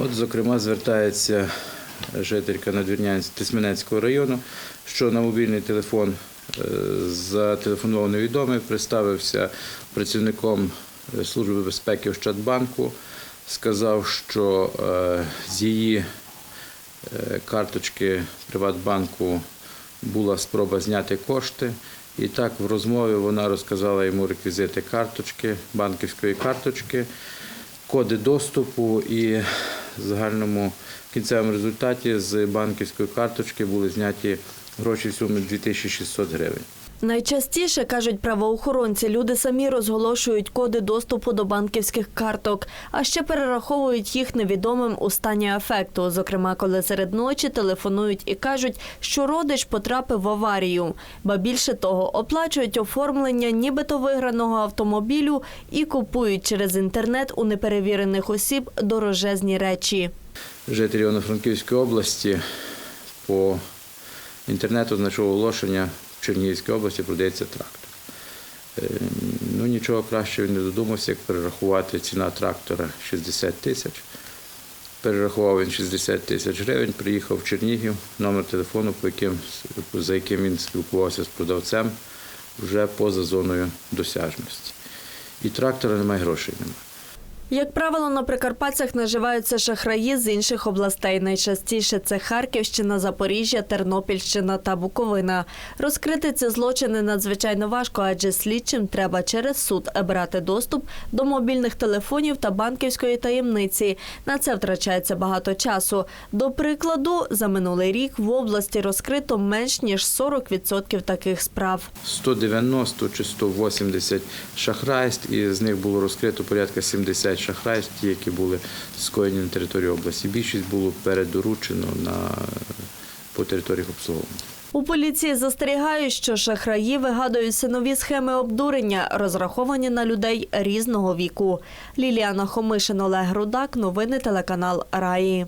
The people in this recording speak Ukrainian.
От, зокрема, звертається жителька Тисменецького району, що на мобільний телефон е, зателефонував невідомий, представився працівником е, Служби безпеки Ощадбанку, сказав, що е, з її карточки Приватбанку була спроба зняти кошти. І так в розмові вона розказала йому реквізити карточки, банківської карточки, коди доступу і загальному кінцевому результаті з банківської карточки були зняті гроші в сумі 2600 гривень. Найчастіше кажуть правоохоронці, люди самі розголошують коди доступу до банківських карток, а ще перераховують їх невідомим у стані афекту. Зокрема, коли серед ночі телефонують і кажуть, що родич потрапив в аварію. Ба більше того, оплачують оформлення нібито виграного автомобілю і купують через інтернет у неперевірених осіб дорожезні речі. Житель Івано-Франківської області по інтернету знайшов оголошення Чернігівській області продається трактор. Е, Ну, нічого кращого не додумався, як перерахувати ціна трактора 60 тисяч. Перерахував він 60 тисяч гривень, приїхав в Чернігів, номер телефону, по яким, за яким він спілкувався з продавцем, вже поза зоною досяжності. І трактора немає, грошей немає. Як правило, на Прикарпатцях наживаються шахраї з інших областей. Найчастіше це Харківщина, Запоріжжя, Тернопільщина та Буковина. Розкрити ці злочини надзвичайно важко, адже слідчим треба через суд брати доступ до мобільних телефонів та банківської таємниці. На це втрачається багато часу. До прикладу, за минулий рік в області розкрито менш ніж 40% таких справ. 190 чи 180 шахрайств, і з них було розкрито порядка 70 шахрайств, ті, які були скоєні на території області. Більшість було передоручено на, по територіях обслуговування. У поліції застерігають, що шахраї вигадуються нові схеми обдурення, розраховані на людей різного віку. Ліліана Хомишин, Олег Рудак. Новини телеканал Раї.